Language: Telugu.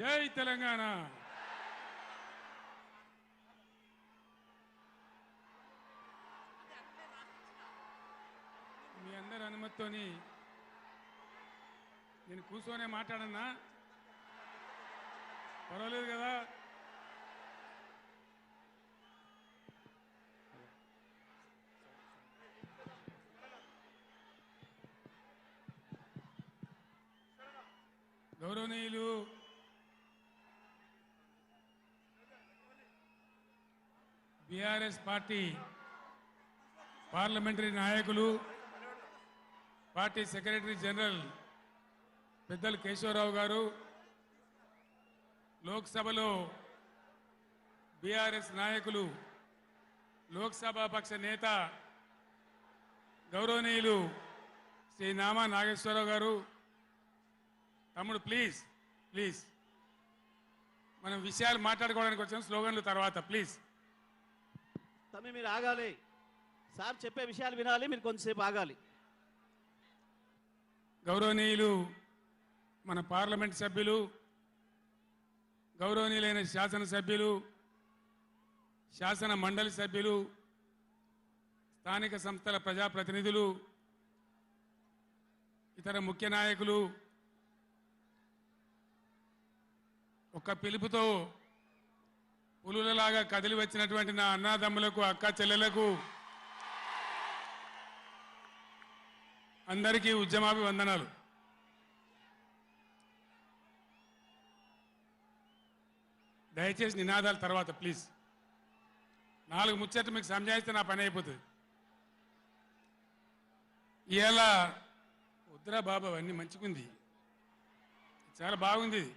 జై తెలంగాణ. మీ అందరి అనుమతితోని నేను కూర్చొనే మాట్లాడన్నా? పర్వాలేదు కదా? గౌరవనీయులు బీఆర్ఎస్ పార్టీ పార్లమెంటరీ నాయకులు పార్టీ సెక్రటరీ జనరల్ పెద్దలు కేశవరావు గారు లోక్సభలో బీఆర్ఎస్ నాయకులు లోక్సభ పక్ష నేత గౌరవనీయులు శ్రీ నామా నాగేశ్వరరావు గారు. తమ్ముడు ప్లీజ్ ప్లీజ్ మనం విషయాలు మాట్లాడుకోవడానికి వచ్చాం స్లోగన్లు తర్వాత ప్లీజ్ తమ్మి మీరు ఆగాలి. సార్ చెప్పే విషయాలు వినాలి మీరు కొంతసేపు ఆగాలి. గౌరవనీయులు మన పార్లమెంట్ సభ్యులు గౌరవనీయులైన శాసనసభ్యులు శాసన మండలి సభ్యులు స్థానిక సంస్థల ప్రజాప్రతినిధులు ఇతర ముఖ్య నాయకులు ఒక పిలుపుతో పులులలాగా కదిలి వచ్చినటువంటి నా అన్నదమ్ములకు అక్క చెల్లెలకు అందరికీ ఉద్యమాభివందనాలు. దయచేసి నినాదాల తర్వాత ప్లీజ్ నాలుగు ముచ్చట్లు మీకు సంజాయిస్తే నా పని అయిపోతుంది. ఇలా వద్దురా బాబు అవన్నీ మంచిగుంది. చాలా బాగుంది. ఇది